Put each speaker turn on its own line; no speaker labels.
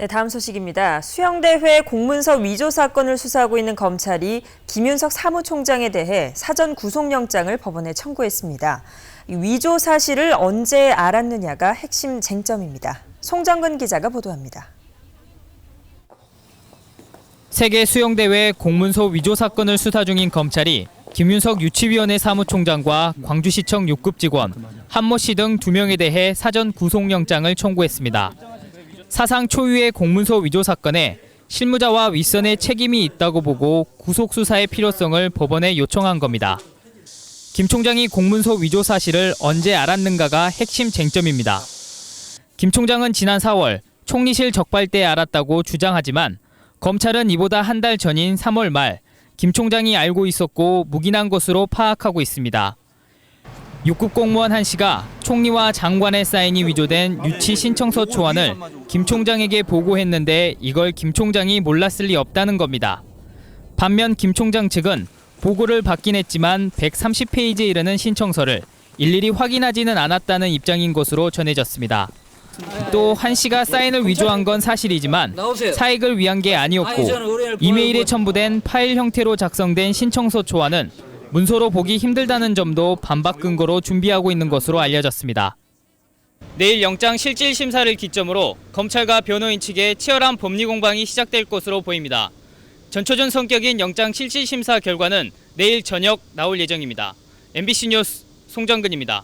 네, 다음 소식입니다. 수영대회 공문서 위조 사건을 수사하고 있는 검찰이 김윤석 사무총장에 대해 사전 구속영장을 법원에 청구했습니다. 이 위조 사실을 언제 알았느냐가 핵심 쟁점입니다. 송정근 기자가 보도합니다.
세계 수영대회 공문서 위조 사건을 수사 중인 검찰이 김윤석 유치위원회 사무총장과 광주시청 6급 직원, 한모 씨등두 명에 대해 사전 구속영장을 청구했습니다. 사상 초유의 공문서 위조 사건에 실무자와 윗선의 책임이 있다고 보고 구속 수사의 필요성을 법원에 요청한 겁니다. 김 총장이 공문서 위조 사실을 언제 알았는가가 핵심 쟁점입니다. 김 총장은 지난 4월 총리실 적발 때 알았다고 주장하지만 검찰은 이보다 한 달 전인 3월 말 김 총장이 알고 있었고 묵인한 것으로 파악하고 있습니다. 6급 공무원 한 씨가 총리와 장관의 사인이 위조된 유치 신청서 초안을 김 총장에게 보고했는데 이걸 김 총장이 몰랐을 리 없다는 겁니다. 반면 김 총장 측은 보고를 받긴 했지만 130페이지에 이르는 신청서를 일일이 확인하지는 않았다는 입장인 것으로 전해졌습니다. 또 한 씨가 사인을 위조한 건 사실이지만. 사익을 위한 게 아니었고 이메일에 첨부된 파일 형태로 작성된 신청서 초안은 문서로 보기 힘들다는 점도 반박 근거로 준비하고 있는 것으로 알려졌습니다. 내일 영장 실질 심사를 기점으로 검찰과 변호인 측의 치열한 법리 공방이 시작될 것으로 보입니다. 전초전 성격인 영장 실질 심사 결과는 내일 저녁 나올 예정입니다. MBC 뉴스 송정근입니다.